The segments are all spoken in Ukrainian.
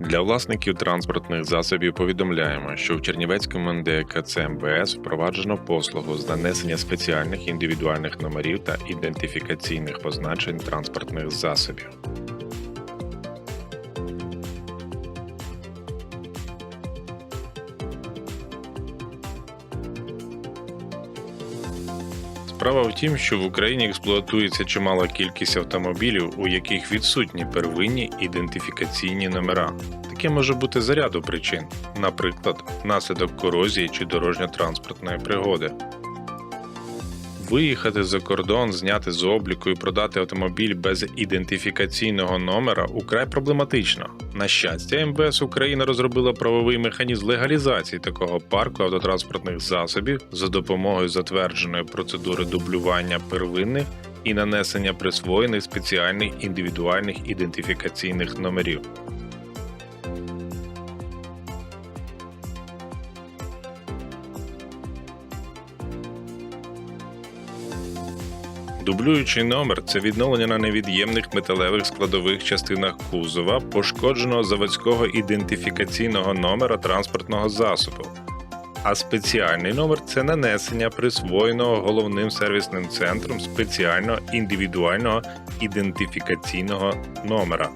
Для власників транспортних засобів повідомляємо, що в Чернівецькому НДКЦ МВС впроваджено послугу з нанесення спеціальних індивідуальних номерів та ідентифікаційних позначень транспортних засобів. Справа в тім, що в Україні експлуатується чимала кількість автомобілів, у яких відсутні первинні ідентифікаційні номера. Таке може бути за ряду причин, наприклад, наслідок корозії чи дорожньо-транспортної пригоди. Виїхати за кордон, зняти з обліку і продати автомобіль без ідентифікаційного номера украй проблематично. На щастя, МВС України розробила правовий механізм легалізації такого парку автотранспортних засобів за допомогою затвердженої процедури дублювання первинних і нанесення присвоєних спеціальних індивідуальних ідентифікаційних номерів. Дублюючий номер це відновлення на невід'ємних металевих складових частинах кузова пошкодженого заводського ідентифікаційного номера транспортного засобу. А спеціальний номер це нанесення присвоєного головним сервісним центром спеціального індивідуального ідентифікаційного номера.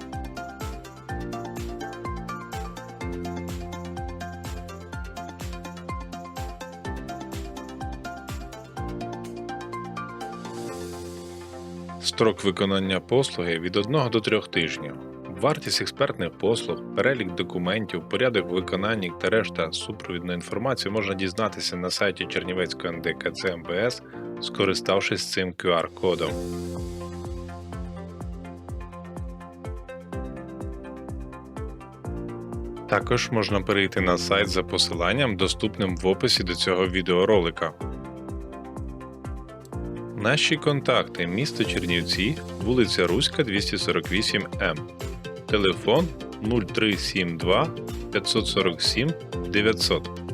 Строк виконання послуги від 1 до 3 тижнів. Вартість експертних послуг, перелік документів, порядок виконання та решта супровідної інформації можна дізнатися на сайті Чернівецької НДКЦ МВС, скориставшись цим QR-кодом. Також можна перейти на сайт за посиланням, доступним в описі до цього відеоролика. Наші контакти місто Чернівці, вулиця Руська, 248М. Телефон 0372 547 900.